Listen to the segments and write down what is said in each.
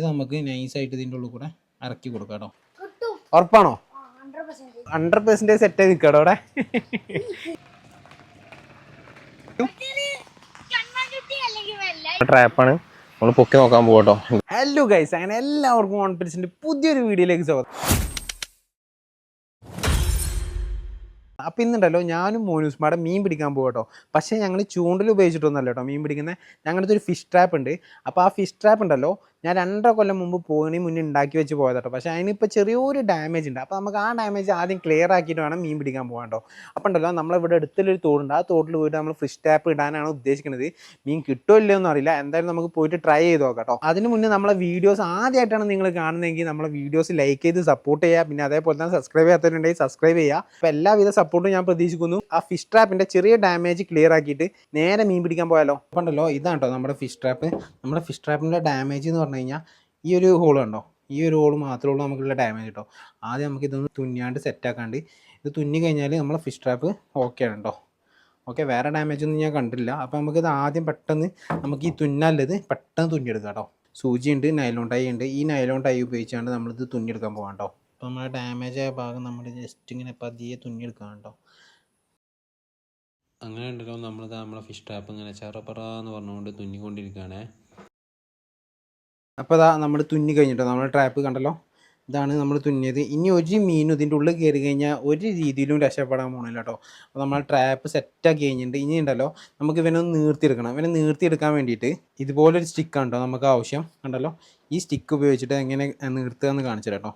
ഇത് നമുക്ക് നൈസായിട്ട് ഇതിന്റെ ഉള്ളിൽ കൂടെ ഇറക്കി കൊടുക്കാം കേട്ടോ. ഉറപ്പാണോ? ഹൺഡ്രഡ് പെർസെന്റേജ് സെറ്റ് ആയി നിൽക്കാം അവിടെ. ട്രാപ്പാണ് നമ്മൾ പൊക്കി നോക്കാൻ പോകട്ടോ ഹലോ ഗൈസ് അങ്ങനെ എല്ലാവർക്കും കോൺഫിഡൻസിന്റെ പുതിയൊരു വീഡിയോയിലേക്ക് സ്വാഗതം. അപ്പം ഇന്നുണ്ടല്ലോ ഞാനും മോനൂസ്മാടെ മീൻ പിടിക്കാൻ പോകട്ടോ പക്ഷേ ഞങ്ങൾ ചൂണ്ടൽ ഉപയോഗിച്ചിട്ടൊന്നുമല്ല കേട്ടോ മീൻ പിടിക്കുന്നത് ഞങ്ങളുടെ ഒരു ഫിഷ് ട്രാപ്പ് ഉണ്ട്. അപ്പോൾ ആ ഫിഷ് ട്രാപ്പ് ഉണ്ടല്ലോ ഞാൻ രണ്ടര കൊല്ലം മുമ്പ് പോണി മുന്നേ ഉണ്ടാക്കി വെച്ച് പോയതട്ടോ. പക്ഷേ അതിനിപ്പോൾ ചെറിയൊരു ഡാമേജ് ഉണ്ട്. അപ്പോൾ നമുക്ക് ആ ഡാമേജ് ആദ്യം ക്ലിയർ ആക്കിയിട്ട് വേണം മീൻ പിടിക്കാൻ പോകാൻ അപ്പോൾ ഉണ്ടല്ലോ നമ്മളിവിടെ അടുത്തുള്ളൊരു തോടുണ്ട്. ആ തോട്ടിൽ പോയിട്ട് നമ്മൾ ഫിഷ് ടാപ്പ് ഇടാനാണ് ഉദ്ദേശിക്കുന്നത് മീൻ കിട്ടുമോ ഇല്ലയോ എന്ന് അറിയില്ല. എന്തായാലും നമുക്ക് പോയിട്ട് ട്രൈ ചെയ്ത് നോക്കാം കേട്ടോ. അതിന് മുന്നേ നമ്മളെ വീഡിയോസ് ആദ്യമായിട്ടാണ് നിങ്ങൾ കാണുന്നതെങ്കിൽ നമ്മളെ വീഡിയോസ് ലൈക്ക് ചെയ്ത് സപ്പോർട്ട് ചെയ്യുക. പിന്നെ അതേപോലെ തന്നെ സബ്സ്ക്രൈബ് ചെയ്യാത്തവരുണ്ടെങ്കിൽ സബ്സ്ക്രൈബ് ചെയ്യുക. അപ്പോൾ എല്ലാവിധ സപ്പോർട്ടും ഞാൻ പ്രതീക്ഷിക്കുന്നു. ആ ഫിഷ് ട്രാപ്പിന്റെ ചെറിയ ഡാമേജ് ക്ലിയർ ആക്കിയിട്ട് നേരെ മീൻ പിടിക്കാൻ പോയാലോ. അപ്പോൾ ഉണ്ടല്ലോ ഇതാണ് കേട്ടോ നമ്മുടെ ഫിഷ് ട്രാപ്പ് നമ്മുടെ ഫിഷ് ട്രാപ്പിന്റെ ഡാമേജ് എന്ന് പറഞ്ഞു കഴിഞ്ഞാൽ ഈ ഒരു ഹോൾ കണ്ടോ? ഈ ഒരു ഹോൾ മാത്രമേ ഉള്ളൂ നമുക്കുള്ള ഡാമേജ് കേട്ടോ. ആദ്യം നമുക്ക് ഇതൊന്ന് തുന്നിയാണ്ട് സെറ്റാക്കാണ്ട് ഇത് തുന്നി കഴിഞ്ഞാൽ നമ്മളെ ഫിഷ് ട്രാപ്പ് ഓക്കെ ആണ് കേട്ടോ ഓക്കെ വേറെ ഡാമേജ് ഒന്നും ഞാൻ കണ്ടില്ല അപ്പോൾ നമുക്കിത് ആദ്യം പെട്ടെന്ന് നമുക്ക് ഈ തുന്നല്ലത് പെട്ടെന്ന് തുന്നിയെടുക്കാം കേട്ടോ സൂചി ഉണ്ട് നൈലോൺ ടൈ ഉണ്ട്. ഈ നൈലോൺ ടൈ ഉപയോഗിച്ചാണ്ട് നമ്മളിത് തുന്നിയെടുക്കാൻ പോകാം കേട്ടോ അപ്പോൾ നമ്മുടെ ഡാമേജ് ആയ ഭാഗം നമ്മൾ ജസ്റ്റ് ഇങ്ങനെ പതിയെ തുന്നിയെടുക്കാം കേട്ടോ അങ്ങനെ ഉണ്ടല്ലോ നമ്മളിത് നമ്മളെ ഫിഷ് ട്രാപ്പ് ഇങ്ങനെ ചെറപ്പറ എന്ന് പറഞ്ഞുകൊണ്ട് തുന്നിക്കൊണ്ടിരിക്കുകയാണേ അപ്പോൾ ഇതാ നമ്മൾ തുന്നി കഴിഞ്ഞിട്ടോ നമ്മൾ ട്രാപ്പ് കണ്ടല്ലോ? ഇതാണ് നമ്മൾ തുന്നിയത്. ഇനി ഒരു മീനും ഇതിന്റെ ഉള്ളിൽ കയറി കഴിഞ്ഞാൽ ഒരു രീതിയിലും രക്ഷപ്പെടാൻ പോകണില്ല കേട്ടോ അപ്പോൾ നമ്മൾ ട്രാപ്പ് സെറ്റാക്കി കഴിഞ്ഞിട്ട് ഇനി ഉണ്ടല്ലോ നമുക്ക് ഇവനെ ഒന്ന് നീർത്തിയെടുക്കണം. ഇവനെ നീർത്തിയെടുക്കാൻ വേണ്ടിയിട്ട് ഇതുപോലൊരു സ്റ്റിക്കാണ് കേട്ടോ നമുക്ക് ആവശ്യം. കണ്ടല്ലോ? ഈ സ്റ്റിക്ക് ഉപയോഗിച്ചിട്ട് എങ്ങനെ നീർത്തുക എന്ന് കാണിച്ചു കേട്ടോ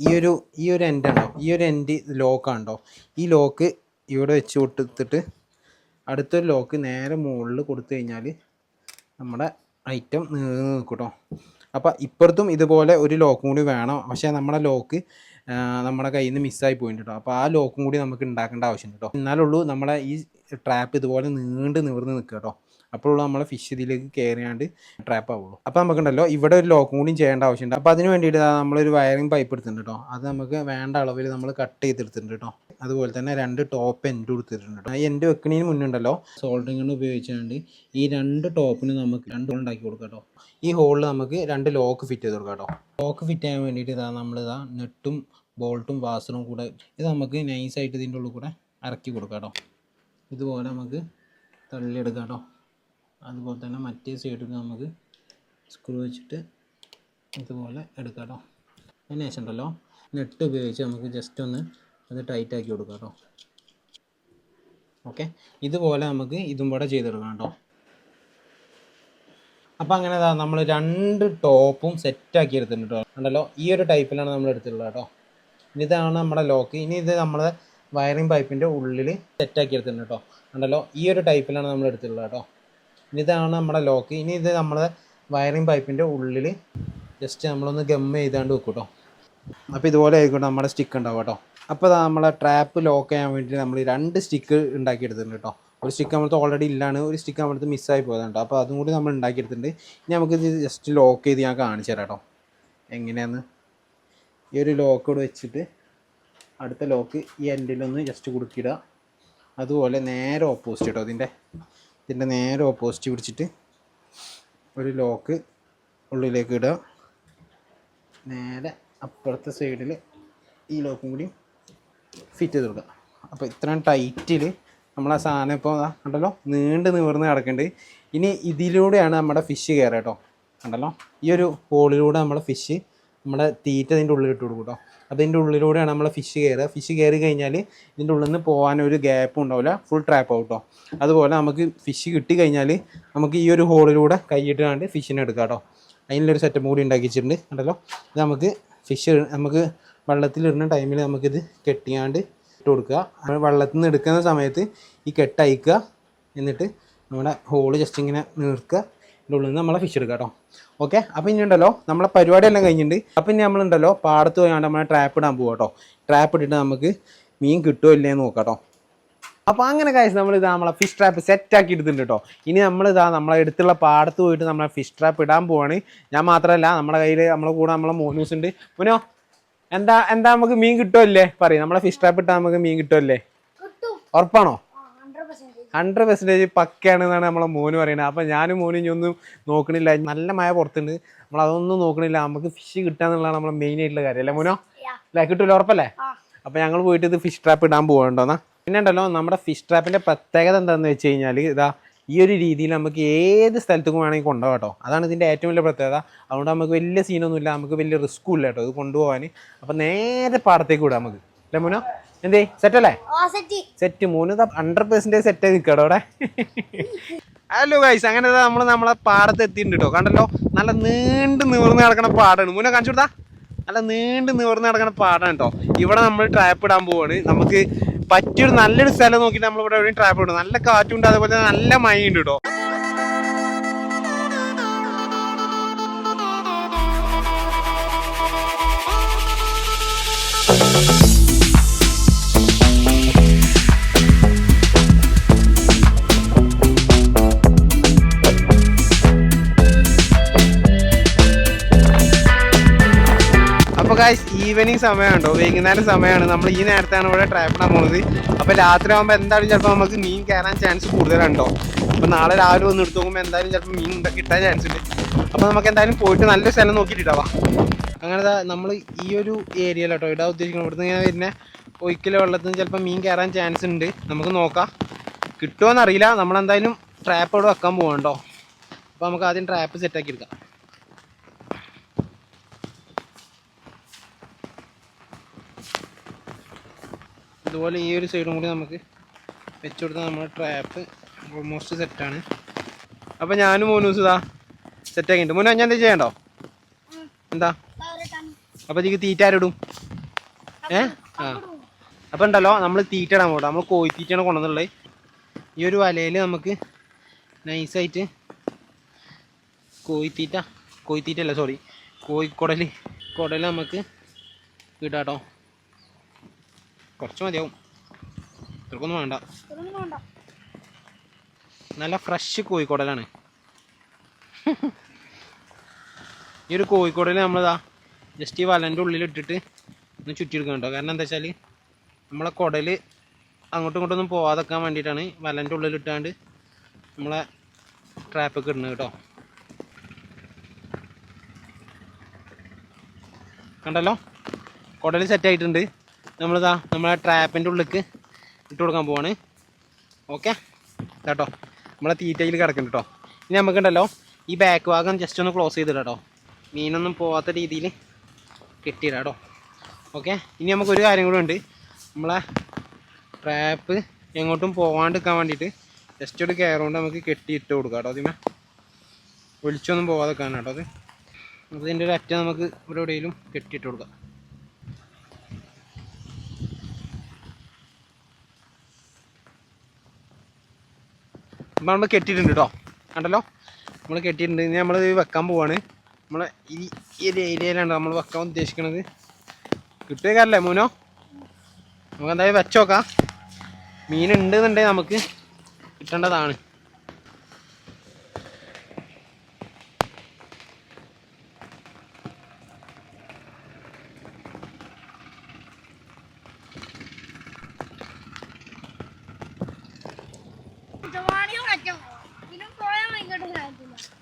ഈ ഒരു ഈ ഒരു എൻഡ് ഉണ്ടോ ഈ ഒരു എൻഡ് ലോക്കാണ് ഈ ലോക്ക് ഇവിടെ വെച്ച് കൊടുത്തിട്ട് അടുത്തൊരു ലോക്ക് നേരെ മുകളിൽ കൊടുത്തു കഴിഞ്ഞാൽ നമ്മുടെ ഐറ്റം നിൽക്കും കേട്ടോ അപ്പോൾ ഇപ്പുറത്തും ഇതുപോലെ ഒരു ലോക്കും കൂടി വേണം. പക്ഷേ നമ്മുടെ ലോക്ക് നമ്മുടെ കയ്യിൽ നിന്ന് മിസ്സായി പോയിട്ടുണ്ട് കേട്ടോ അപ്പോൾ ആ ലോക്കും കൂടി നമുക്ക് ഉണ്ടാക്കേണ്ട ആവശ്യമുണ്ട് കേട്ടോ എന്നാലുള്ളൂ നമ്മളെ ഈ ട്രാപ്പ് ഇതുപോലെ നീണ്ട് നിവർന്ന് നിൽക്കുക കേട്ടോ അപ്പോഴുള്ള നമ്മളെ ഫിഷ് ഇതിലേക്ക് കയറിയാണ്ട് ട്രാപ്പ് ആവുള്ളൂ. അപ്പോൾ നമുക്കുണ്ടല്ലോ ഇവിടെ ഒരു ലോക്കും കൂടിയും ചെയ്യേണ്ട ആവശ്യമുണ്ട് അപ്പോൾ അതിന് വേണ്ടിയിട്ട് നമ്മളൊരു വയറിംഗ് പൈപ്പ് എടുത്തിട്ടുണ്ട് കേട്ടോ അത് നമുക്ക് വേണ്ട അളവിൽ നമ്മൾ കട്ട് ചെയ്തെടുത്തിട്ടുണ്ട് കേട്ടോ അതുപോലെ തന്നെ രണ്ട് ടോപ്പ് എൻഡ് കൊടുത്തിട്ടുണ്ട് കേട്ടോ എൻഡ് വെക്കണതിന് മുന്നുണ്ടല്ലോ സോൾഡറിംഗ് ഉപയോഗിച്ചുകൊണ്ട് ഈ രണ്ട് ടോപ്പിന് നമുക്ക് രണ്ട് ഉണ്ടാക്കി കൊടുക്കാം കേട്ടോ ഈ ഹോളിൽ നമുക്ക് രണ്ട് ലോക്ക് ഫിറ്റ് ചെയ്ത് കൊടുക്കാം കേട്ടോ. ലോക്ക് ഫിറ്റ് ചെയ്യാൻ വേണ്ടിയിട്ട് ഇതാ നമ്മൾ ഇതാ നെട്ടും ബോൾട്ടും വാസറും കൂടെ ഇത് നമുക്ക് നൈസായിട്ട് ഇതിന്റെ ഉള്ളിൽ കൂടെ ഇറക്കി കൊടുക്കാം കേട്ടോ. ഇതുപോലെ നമുക്ക് തള്ളിയെടുക്കാം കേട്ടോ. അതുപോലെ തന്നെ മറ്റേ സൈഡിൽ നമുക്ക് സ്ക്രൂ വെച്ചിട്ട് ഇതുപോലെ എടുക്കാം കേട്ടോ. അതിന് ശേഷം ഉണ്ടല്ലോ നെട്ട് ഉപയോഗിച്ച് നമുക്ക് ജസ്റ്റ് ഒന്ന് അത് ടൈറ്റാക്കി കൊടുക്കാം കേട്ടോ. ഓക്കെ ഇതുപോലെ നമുക്ക് ഇതും കൂടെ ചെയ്തെടുക്കാം കേട്ടോ. അപ്പോൾ അങ്ങനെ നമ്മൾ രണ്ട് ടോപ്പും സെറ്റാക്കി എടുത്തിട്ടുണ്ട് കേട്ടോ ഉണ്ടല്ലോ ഈ ഒരു ടൈപ്പിലാണ് നമ്മൾ എടുത്തിട്ടുള്ളത് കേട്ടോ ഇതാണ് നമ്മുടെ ലോക്ക്. ഇനി ഇത് നമ്മൾ വയറിംഗ് പൈപ്പിന്റെ ഉള്ളിൽ സെറ്റാക്കി എടുത്തിട്ടുണ്ട് കേട്ടോ ഉണ്ടല്ലോ ഈ ഒരു ടൈപ്പിലാണ് നമ്മൾ എടുത്തിട്ടുള്ളത് കേട്ടോ ഇതാണ് നമ്മുടെ ലോക്ക്. ഇനി ഇത് നമ്മൾ വയറിംഗ് പൈപ്പിന്റെ ഉള്ളിൽ ജസ്റ്റ് നമ്മളൊന്ന് ഗം ചെയ്താണ്ട് വെക്കും കേട്ടോ അപ്പോൾ ഇതുപോലെ ആയിക്കോട്ടെ നമ്മുടെ സ്റ്റിക്ക് ഉണ്ടാവും കേട്ടോ അപ്പോൾ നമ്മളെ ട്രാപ്പ് ലോക്ക് ചെയ്യാൻ വേണ്ടി നമ്മൾ രണ്ട് സ്റ്റിക്ക് ഉണ്ടാക്കിയെടുത്തിട്ടുണ്ട് കേട്ടോ ഒരു സ്റ്റിക്ക് നമ്മളത് ഓൾറെഡി ഇല്ലാണ്. ഒരു സ്റ്റിക്ക് നമ്മളത് മിസ്സായി പോയതുണ്ട് അപ്പോൾ അതും കൂടി നമ്മൾ ഉണ്ടാക്കിയെടുത്തിട്ടുണ്ട്. ഇനി നമുക്ക് ജസ്റ്റ് ലോക്ക് ചെയ്ത് ഞാൻ കാണിച്ചു തരാം കേട്ടോ എങ്ങനെയാന്ന്? ഈ ഒരു ലോക്ക് ഇവിടെ വെച്ചിട്ട് അടുത്ത ലോക്ക് ഈ എൻഡിലൊന്ന് ജസ്റ്റ് കുടുക്കിയിടുക. അതുപോലെ നേരെ ഓപ്പോസിറ്റ് കേട്ടോ ഇതിന്റെ. ഇതിന്റെ നേരെ ഓപ്പോസിറ്റ് പിടിച്ചിട്ട് ഒരു ലോക്ക് ഉള്ളിലേക്ക് ഇടുക. നേരെ അപ്പുറത്തെ സൈഡിൽ ഈ ലോക്കും കൂടി ഫിറ്റ് ചെയ്ത് കൊടുക്കുക. അപ്പോൾ ഇത്രയും ടൈറ്റിൽ നമ്മളെ സാധനം ഇപ്പോൾ കണ്ടല്ലോ? നീണ്ട് നിവർന്ന് കിടക്കുന്നുണ്ട് ഇനി ഇതിലൂടെയാണ് നമ്മുടെ ഫിഷ് കയറുക കേട്ടോ. കണ്ടല്ലോ? ഈ ഒരു ഹോളിലൂടെ നമ്മുടെ ഫിഷ് നമ്മുടെ തീറ്റ അതിന്റെ ഉള്ളിൽ ഇട്ട് കൊടുക്കും കേട്ടോ. അതിന്റെ ഉള്ളിലൂടെയാണ് നമ്മളെ ഫിഷ് കയറുക ഫിഷ് കയറി കഴിഞ്ഞാൽ ഇതിന്റെ ഉള്ളിൽ നിന്ന് പോകാനൊരു ഗ്യാപ്പും ഉണ്ടാവില്ല. ഫുൾ ട്രാപ്പ് ആവും കേട്ടോ. അതുപോലെ നമുക്ക് ഫിഷ് കിട്ടി കഴിഞ്ഞാൽ നമുക്ക് ഈ ഒരു ഹോളിലൂടെ കൈയിട്ടാണ്ട് ഫിഷിനെ എടുക്കാം കേട്ടോ. അതിനുള്ളൊരു സെറ്റപ്പ് കൂടി ഉണ്ടാക്കി വെച്ചിട്ടുണ്ട്. കണ്ടല്ലോ? ഇത് നമുക്ക് ഫിഷ് നമുക്ക് വെള്ളത്തിലിടുന്ന ടൈമിൽ നമുക്കിത് കെട്ടിയാണ്ട് ഇട്ട് കൊടുക്കുക. നമ്മൾ വെള്ളത്തിൽ നിന്ന് എടുക്കുന്ന സമയത്ത് ഈ കെട്ട് അയക്കുക. എന്നിട്ട് നമ്മുടെ ഹോൾ ജസ്റ്റ് ഇങ്ങനെ നീർക്കുക. ഇതിന്റെ ഉള്ളിൽ നിന്ന് നമ്മളെ ഫിഷ് എടുക്കുക കേട്ടോ ഓക്കെ അപ്പോൾ ഇനി ഉണ്ടല്ലോ നമ്മളെ പരിപാടിയെല്ലാം കഴിഞ്ഞിട്ടുണ്ട്. അപ്പോൾ ഇനി നമ്മളുണ്ടല്ലോ പാടത്ത് പോയാണ്ട് നമ്മളെ ട്രാപ്പ് ഇടാൻ പോകാം കേട്ടോ ട്രാപ്പ് ഇട്ടിട്ട് നമുക്ക് മീൻ കിട്ടുമോ ഇല്ലേന്ന് നോക്കാം കേട്ടോ അപ്പോൾ അങ്ങനെ കാഴ്ച നമ്മൾ ഇതാ നമ്മളെ ഫിഷ് ട്രാപ്പ് സെറ്റ് ആക്കി എടുത്തിട്ടുണ്ട് കേട്ടോ ഇനി നമ്മൾ ഇതാ നമ്മളെ അടുത്തുള്ള പാടത്ത് പോയിട്ട് നമ്മളെ ഫിഷ് ട്രാപ്പ് ഇടാൻ പോവാണ്. ഞാൻ മാത്രമല്ല നമ്മുടെ കയ്യിൽ നമ്മളെ കൂടെ നമ്മളെ മോനൂസ് ഉണ്ട്. മുനോ എന്താ എന്താ നമുക്ക് മീൻ കിട്ടുമല്ലേ പറയും. നമ്മളെ ഫിഷ് ട്രാപ്പ് ഇട്ടാൽ നമുക്ക് മീൻ കിട്ടുമല്ലേ കിട്ടും. ഉറപ്പാണോ? ഹൺഡ്രഡ് പെർസെന്റേജ് പക്കയാണെന്നാണ് നമ്മളെ മോന് പറയുന്നത്. അപ്പം ഞാനും മോനും ഇനി ഒന്നും നോക്കണില്ല. നല്ല മഴ പുറത്തുണ്ട്. നമ്മൾ അതൊന്നും നോക്കണില്ല. നമുക്ക് ഫിഷ് കിട്ടാന്നുള്ളതാണ് നമ്മളെ മെയിൻ ആയിട്ടുള്ള കാര്യം. അല്ലേ മോനോ. അല്ലേ? കിട്ടൂല ഉറപ്പല്ലേ? അപ്പം ഞങ്ങൾ പോയിട്ട് ഇത് ഫിഷ് ട്രാപ്പ് ഇടാൻ പോകണ്ടോന്നാ പിന്നെ ഉണ്ടല്ലോ നമ്മുടെ ഫിഷ് ട്രാപ്പിന്റെ പ്രത്യേകത എന്താണെന്ന് വെച്ച് കഴിഞ്ഞാൽ ഇതാ ഈ ഒരു രീതിയിൽ നമുക്ക് ഏത് സ്ഥലത്തേക്കും വേണമെങ്കിൽ കൊണ്ടുപോകാം കേട്ടോ. അതാണ് ഇതിന്റെ ഏറ്റവും വലിയ പ്രത്യേകത. അതുകൊണ്ട് നമുക്ക് വലിയ സീനൊന്നുമില്ല. നമുക്ക് വലിയ റിസ്ക്കും ഇല്ല കേട്ടോ. ഇത് കൊണ്ടുപോകാൻ. അപ്പം നേരെ പാടത്തേക്ക് വിടാം നമുക്ക്. അല്ലേ മോനോ? എന്തേ? സെറ്റ് അല്ലേ? സെറ്റ് മൂന്ന് ഹൺഡ്രഡ് പെർസെന്റേജ് സെറ്റ് ആയി നിൽക്കാം അവിടെ. ഹലോ ഗൈസ് അങ്ങനെ നമ്മൾ നമ്മളെ പാടത്ത് എത്തിയിട്ടുണ്ട് കേട്ടോ. കണ്ടല്ലോ? നല്ല നീണ്ട് നിവർന്ന് നടക്കണ പാടാണ്. മുന്നേ കാണിച്ചു കൊടുത്താ. നല്ല നീണ്ട് നിവർന്ന് നടക്കണ പാടാണ് കേട്ടോ. ഇവിടെ നമ്മൾ ട്രാപ്പ് ഇടാൻ പോവാണ്. നമുക്ക് പറ്റിയൊരു നല്ലൊരു സ്ഥലം നോക്കി നമ്മൾ ഇവിടെ എവിടെയും ട്രാപ്പ് ഇടും നല്ല കാറ്റുണ്ട് അതുപോലെ നല്ല മഴയുണ്ട് കേട്ടോ ഗായ്സ് ഈവനിങ് സമയമുണ്ടോ വൈകുന്നേരം സമയമാണ്. നമ്മൾ ഈ നേരത്താണ് ഇവിടെ ട്രാപ്പിടാൻ പോകുന്നത് അപ്പോൾ രാത്രി ആകുമ്പോൾ എന്തായാലും ചിലപ്പോൾ നമുക്ക് മീൻ കയറാൻ ചാൻസ് കൂടുതലുണ്ടോ? അപ്പോൾ നാളെ രാവിലെ വന്ന് എടുത്തു നോക്കുമ്പോൾ എന്തായാലും ചിലപ്പോൾ മീൻ കിട്ടാൻ ചാൻസ് ഉണ്ട്. അപ്പോൾ നമുക്ക് എന്തായാലും പോയിട്ട് നല്ല സ്ഥലം നോക്കിയിട്ടാവാം അങ്ങനെ നമ്മൾ ഈ ഒരു ഏരിയയിലോട്ടോ ഇടാൻ ഉദ്ദേശിക്കുന്നത്. ഇവിടുന്ന് ഇങ്ങനെ വരുന്ന ഒരിക്കലും വെള്ളത്തിൽ നിന്ന് ചിലപ്പോൾ മീൻ കയറാൻ ചാൻസ് ഉണ്ട്. നമുക്ക് നോക്കാം. കിട്ടുമോ എന്നറിയില്ല നമ്മളെന്തായാലും ട്രാപ്പ് ഇവിടെ വെക്കാൻ പോകണ്ടോ അപ്പോൾ നമുക്ക് ആദ്യം ട്രാപ്പ് സെറ്റാക്കി എടുക്കാം. ഇതുപോലെ ഈ ഒരു സൈഡും കൂടി നമുക്ക് വെച്ച് കൊടുത്താൽ നമ്മുടെ ട്രാപ്പ് ഓൾമോസ്റ്റ് സെറ്റാണ് അപ്പോൾ ഞാനും മോനൂസ് ഇതാ സെറ്റാക്കിയിട്ടുണ്ട് മോനെ ഞാൻ എന്താ ചെയ്യണ്ടോ? എന്താ? അപ്പോൾ ഇതിക്ക് തീറ്റ ആരിടും? ഏ? ആ. അപ്പോൾ ഉണ്ടല്ലോ നമ്മൾ തീറ്റ പോകട്ടെ. നമ്മൾ കോഴിത്തീറ്റയാണ് കൊണ്ടുവന്നുള്ളത് ഈ ഒരു വലയിൽ നമുക്ക് നൈസായിട്ട് കോഴിത്തീറ്റ കോഴിത്തീറ്റ അല്ല സോറി കോഴിക്കുടൽ കുടൽ നമുക്ക് ഇടാട്ടോ. കുറച്ച് മതിയാവും ഇത്രക്കൊന്നും വേണ്ട. നല്ല ഫ്രഷ് കോഴിക്കോടലാണ്. ഈ ഒരു കോഴിക്കോടൽ നമ്മളിതാ ജസ്റ്റ് ഈ വലന്റെ ഉള്ളിൽ ഇട്ടിട്ട് ഒന്ന് ചുറ്റിയെടുക്കണം കേട്ടോ കാരണം എന്താ വെച്ചാൽ നമ്മളെ കുടൽ അങ്ങോട്ടും ഇങ്ങോട്ടും ഒന്നും പോവാതെക്കാൻ വേണ്ടിയിട്ടാണ് വലന്റെ ഉള്ളിൽ ഇട്ടാണ്ട് നമ്മളെ ട്രാപ്പൊക്കെ ഇടുന്നത് കേട്ടോ. കണ്ടല്ലോ? കുടൽ സെറ്റ് ആയിട്ടുണ്ട്. നമ്മളിതാ നമ്മളെ ട്രാപ്പിന്റെ ഉള്ളിലേക്ക് ഇട്ട് കൊടുക്കാൻ പോവാണ്. ഓക്കെ കേട്ടോ നമ്മളെ തീറ്റയിൽ കിടക്കുന്നുണ്ട് കേട്ടോ ഇനി നമുക്കുണ്ടല്ലോ ഈ ബാക്ക് ഭാഗം ജസ്റ്റ് ഒന്ന് ക്ലോസ് ചെയ്തിടാം കേട്ടോ മീനൊന്നും പോവാത്ത രീതിയിൽ കെട്ടിയിടാം കേട്ടോ ഓക്കെ ഇനി നമുക്കൊരു കാര്യം കൂടെ ഉണ്ട്. നമ്മളെ ട്രാപ്പ് എങ്ങോട്ടും പോകാണ്ടിരിക്കാൻ വേണ്ടിയിട്ട് ജസ്റ്റ് ഒരു കയറുകൊണ്ട് കൊണ്ട് നമുക്ക് കെട്ടിയിട്ട് കൊടുക്കാം കേട്ടോ അതിമേ ഒലിച്ചൊന്നും പോകാതെ കാണാം കേട്ടോ അത്. അതിന്റെ ഒരു അറ്റ നമുക്ക് ഇവിടെ എവിടെയെങ്കിലും കെട്ടിയിട്ട് കൊടുക്കാം. അപ്പം നമ്മൾ കെട്ടിയിട്ടുണ്ട് കേട്ടോ കണ്ടല്ലോ? നമ്മൾ കെട്ടിയിട്ടുണ്ട്. ഇനി നമ്മൾ വെക്കാൻ പോവാണ്. നമ്മൾ ഈ ഒരു ഏരിയയിലാണ് നമ്മൾ വെക്കാൻ ഉദ്ദേശിക്കുന്നത് കിട്ടിയേക്കാരല്ലേ മൂനോ? നമുക്ക് എന്തായാലും വെച്ചോക്കാം മീനുണ്ട് എന്നുണ്ടെങ്കിൽ നമുക്ക് കിട്ടേണ്ടതാണ്.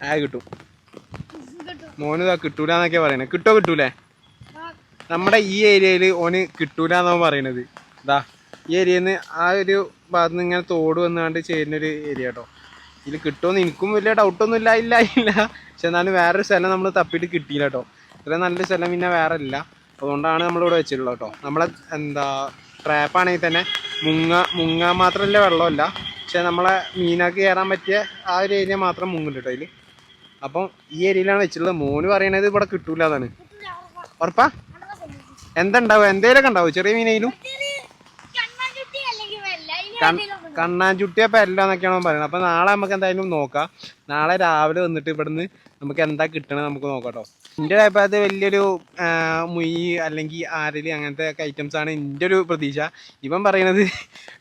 ആ കിട്ടും. കിട്ടും. മോന് ഇതാ കിട്ടൂല എന്നൊക്കെ പറയണേ. കിട്ടോ കിട്ടൂലേ? നമ്മുടെ ഈ ഏരിയയിൽ ഓന് കിട്ടൂല എന്നാണ് പറയണത്. ഇതാ ഈ ഏരിയയിൽ നിന്ന് ആ ഒരു ഭാഗത്ത് നിന്ന് ഇങ്ങനെ തോട് വന്നാണ്ട് ചേരുന്ന ഒരു ഏരിയ കേട്ടോ ഇതിൽ കിട്ടുമെന്ന് എനിക്കും വലിയ ഡൗട്ടൊന്നും ഇല്ല ഇല്ല ഇല്ല. പക്ഷെ എന്നാലും വേറൊരു സ്ഥലം നമ്മൾ തപ്പിയിട്ട് കിട്ടിയില്ല കേട്ടോ ഇത്ര നല്ല സ്ഥലം പിന്നെ വേറെ ഇല്ല അതുകൊണ്ടാണ് നമ്മളിവിടെ വെച്ചിട്ടുള്ളത് കേട്ടോ നമ്മളെ എന്താ ട്രാപ്പാണെങ്കിൽ തന്നെ മുങ്ങ മുങ്ങാൻ മാത്രമല്ല വെള്ളമല്ല. പക്ഷെ നമ്മളെ മീനാക്ക് കയറാൻ പറ്റിയ ആ ഒരു ഏരിയ മാത്രം മുങ്ങില്ല കേട്ടോ അതിൽ അപ്പം ഈ ഏരിയയിലാണ് വെച്ചിട്ടുള്ളത്. മോന് പറയണത് ഇവിടെ കിട്ടൂല അതാണ്. ഉറപ്പാ. എന്തുണ്ടാവും? എന്തേലൊക്കെ ഉണ്ടാവും? ചെറിയ മീനയിലും ചെറിയ കണ്ണാൻകുട്ടി എല്ലാം അവൻ പറയുന്നത് അപ്പൊ നാളെ നമുക്ക് എന്തായാലും നോക്കാം. നാളെ രാവിലെ വന്നിട്ട് ഇവിടുന്ന് നമുക്ക് എന്താ കിട്ടണത് നമുക്ക് നോക്കാം കേട്ടോ എന്റെ ഒരു അഭിപ്രായത്തിൽ വലിയൊരു മുയി അല്ലെങ്കിൽ ആരലി അങ്ങനത്തെ ഒക്കെ ഐറ്റംസ് ആണ് എന്റെ ഒരു പ്രതീക്ഷ. ഇവൻ പറയണത്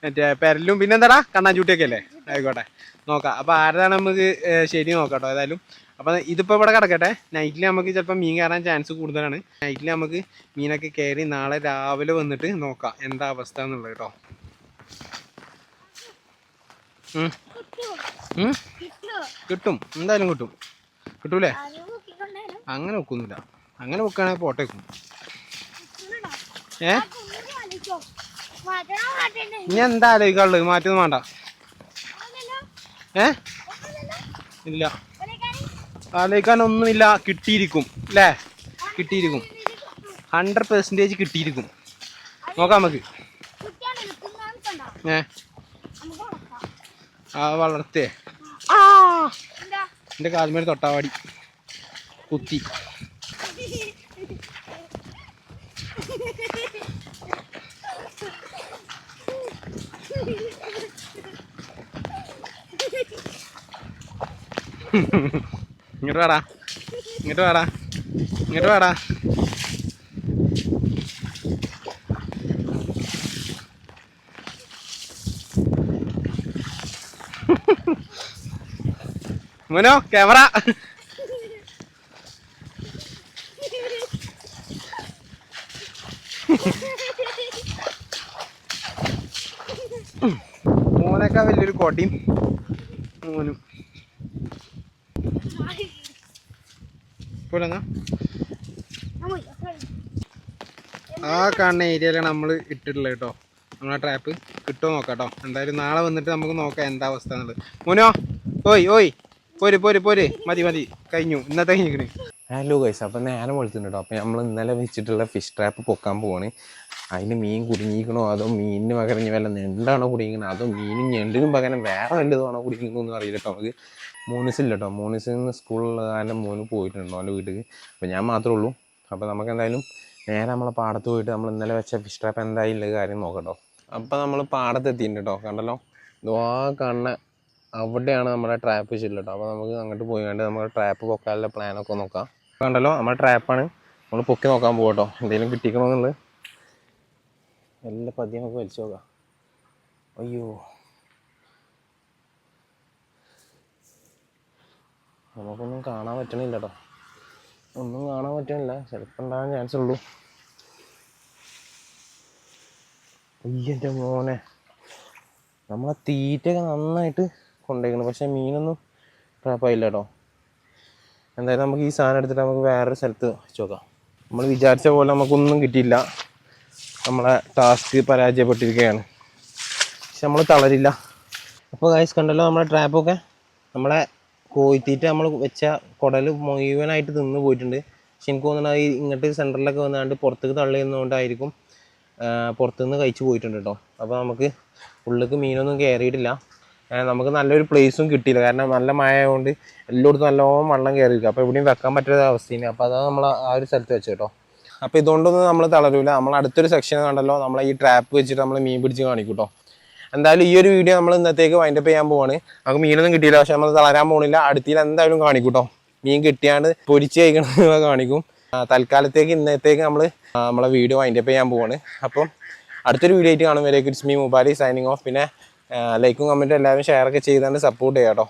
മറ്റേ പെരലും പിന്നെ എന്താടാ? കണ്ണാഞ്ചൂട്ടിയൊക്കെ അല്ലേ? ആയിക്കോട്ടെ. നോക്കാം. അപ്പോൾ ആരതാണ് നമുക്ക് ശരി നോക്കാം കേട്ടോ ഏതായാലും. അപ്പം ഇതിപ്പോൾ ഇവിടെ കിടക്കട്ടെ. നൈറ്റിൽ നമുക്ക് ചിലപ്പോൾ മീൻ കയറാൻ ചാൻസ് കൂടുതലാണ്. നൈറ്റിൽ നമുക്ക് മീനൊക്കെ കയറി നാളെ രാവിലെ വന്നിട്ട് നോക്കാം എന്താ അവസ്ഥ എന്നുള്ളത് കേട്ടോ? കിട്ടും. എന്തായാലും കിട്ടും. കിട്ടൂലേ? അങ്ങനെ വെക്കുന്നില്ല. അങ്ങനെ വെക്കുകയാണെങ്കിൽ പോട്ടെ ഏ? ഇനി എന്താ ആലോചിക്കാനുള്ളത്? മാറ്റൊന്നും വേണ്ട. ഏ? ഇല്ല. ആലോചിക്കാനൊന്നുമില്ല. കിട്ടിയിരിക്കും. അല്ലേ കിട്ടിയിരിക്കും. Hundred percentage കിട്ടിയിരിക്കും. നോക്കാം നമുക്ക്. ഏ? ആ വളർത്തേ എന്റെ കാൽമേൽ തൊട്ടാവാടി. കുത്തി. ഇങ്ങോട്ട് വാടാ. ഇങ്ങോട്ട് വാടാ. ഇങ്ങോട്ട് വാടാ. മോനോ ക്യാമറ മോനൊക്കെ വലിയൊരു കോട്ടയും മോനും. പോലെ ആ കാണുന്ന ഏരിയയിലാണ് നമ്മൾ ഇട്ടിട്ടുള്ളത് കേട്ടോ. നമ്മളെ ട്രാപ്പ് കിട്ടുമോ നോക്കാം കേട്ടോ എന്തായാലും നാളെ വന്നിട്ട് നമുക്ക് നോക്കാം എന്താ അവസ്ഥ എന്നുള്ളത്. മോനോ ഓയ് ഓയ്. പോര് പോര് പോര്. മതി മതി. കഴിഞ്ഞു. ഇന്നത്തെ കഴിഞ്ഞിക്കണ് ഹലോ ഗൈസ് അപ്പം നേരം വെളുത്തുണ്ട് അപ്പം നമ്മൾ ഇന്നലെ വെച്ചിട്ടുള്ള ഫിഷ് ട്രാപ്പ് പൊക്കാൻ പോവാണ്. അതിന് മീൻ കുടുങ്ങിക്കണോ അതോ മീനിന് പകരം വല്ല ഞണ്ടാണോ കുടുങ്ങിക്കണോ അതോ മീനും ഞണ്ടിനും പകരം വേറെ വല്ലതാണോ കുടുങ്ങിക്കണമെന്ന് അറിയില്ല കേട്ടോ. നമുക്ക് മൂന്നിസില്ല കേട്ടോ. മൂന്നിസിൽ നിന്ന് സ്കൂളിലുള്ള കാരണം മോന് പോയിട്ടുണ്ടോ അവന്റെ വീട്ടിൽ അപ്പോൾ ഞാൻ മാത്രമേ ഉള്ളൂ. അപ്പോൾ നമുക്ക് എന്തായാലും നേരെ നമ്മളെ പാടത്ത് പോയിട്ട് നമ്മൾ ഇന്നലെ വെച്ച ഫിഷ് ട്രാപ്പ് എന്തായില്ല കാര്യം നോക്കട്ടോ അപ്പോൾ നമ്മൾ പാടത്ത് എത്തിയിട്ടുണ്ട് കേട്ടോ. കണ്ടല്ലോ? ആ കാണുന്ന അവിടെയാണ് നമ്മുടെ ട്രാപ്പ് കേട്ടോ അപ്പോൾ നമുക്ക് അങ്ങോട്ട് പോയി കണ്ട് നമ്മുടെ ട്രാപ്പ് പൊക്കാനുള്ള പ്ലാനൊക്കെ നോക്കാം. കണ്ടല്ലോ നമ്മുടെ ട്രാപ്പാണ് നമ്മൾ പൊക്കി നോക്കാൻ പോകട്ടോ എന്തെങ്കിലും കിട്ടിക്കണമെന്നുള്ളത് എല്ലാം പതിയെ നമുക്ക് വലിച്ചു നോക്കാം. അയ്യോ. നമുക്കൊന്നും കാണാൻ പറ്റണില്ല കേട്ടോ ഒന്നും കാണാൻ പറ്റണില്ല. ചിലപ്പോൾ ഉണ്ടാകാൻ ചാൻസ് ഉള്ളൂ. അയ്യന്റെ മോനെ. നമ്മളെ തീറ്റയൊക്കെ നന്നായിട്ട് കൊണ്ടുപോയിക്കണം പക്ഷേ മീനൊന്നും ട്രാപ്പായില്ല കേട്ടോ എന്തായാലും നമുക്ക് ഈ സാധനം എടുത്തിട്ട് നമുക്ക് വേറൊരു സ്ഥലത്ത് വെച്ച് നോക്കാം. നമ്മൾ വിചാരിച്ച പോലെ നമുക്കൊന്നും കിട്ടിയില്ല. നമ്മളെ ടാസ്ക് പരാജയപ്പെട്ടിരിക്കുകയാണ്. പക്ഷെ നമ്മൾ തളരില്ല. അപ്പോൾ ഗൈസ് കണ്ടല്ലോ നമ്മുടെ ട്രാപ്പൊക്കെ നമ്മളെ കോയിത്തീറ്റ നമ്മൾ വെച്ച കുടൽ മുഴുവനായിട്ട് തിന്നു പോയിട്ടുണ്ട്. പക്ഷെ എനിക്ക് തോന്നുന്നത് ഈ ഇങ്ങോട്ട് സെന്ററിലൊക്കെ വന്നാണ്ട് പുറത്തേക്ക് തള്ളിയെന്നുകൊണ്ടായിരിക്കും പുറത്തുനിന്ന് കഴിച്ച് പോയിട്ടുണ്ട് കേട്ടോ. അപ്പോൾ നമുക്ക് ഉള്ളിലേക്ക് മീനൊന്നും കയറിയിട്ടില്ല. നമുക്ക് നല്ലൊരു പ്ലേസും കിട്ടിയില്ല. കാരണം നല്ല മഴ ആയതുകൊണ്ട് എല്ലായിടത്തും നല്ലോണം വെള്ളം കയറിയിരിക്കും അപ്പോൾ എവിടെയും വെക്കാൻ പറ്റാത്ത അവസ്ഥയാണ് അപ്പോൾ അതാണ് നമ്മൾ ആ ഒരു സ്ഥലത്ത് വെച്ച് കേട്ടോ അപ്പോൾ ഇതുകൊണ്ടൊന്നും നമ്മൾ തളരൂല. നമ്മൾ അടുത്തൊരു സെക്ഷൻ കണ്ടല്ലോ. നമ്മൾ ഈ ട്രാപ്പ് വെച്ചിട്ട് നമ്മൾ മീൻ പിടിച്ച് കാണിക്കും കേട്ടോ എന്തായാലും ഈ ഒരു വീഡിയോ നമ്മൾ ഇന്നത്തേക്ക് വൈൻഡപ്പ് ചെയ്യാൻ പോവാണ്. നമുക്ക് മീനൊന്നും കിട്ടിയില്ല. പക്ഷെ നമ്മൾ തളരാൻ പോകണില്ല അടുത്തിൽ എന്തായാലും കാണിക്കും കേട്ടോ മീൻ കിട്ടിയാണ്ട് പൊരിച്ച് കഴിക്കണമെന്ന് കാണിക്കും. തൽക്കാലത്തേക്ക് ഇന്നത്തേക്ക് നമ്മൾ നമ്മളെ വീഡിയോ വൈൻഡപ്പ് ചെയ്യാൻ പോവാണ്. അപ്പം അടുത്തൊരു വീഡിയോ ആയിട്ട് കാണും വരെ it's me mobile signing off പിന്നെ ലൈക്കും കമന്റും എല്ലാവരും ഷെയർ ഒക്കെ ചെയ്തുകൊണ്ട് സപ്പോർട്ട് ചെയ്യാം കേട്ടോ.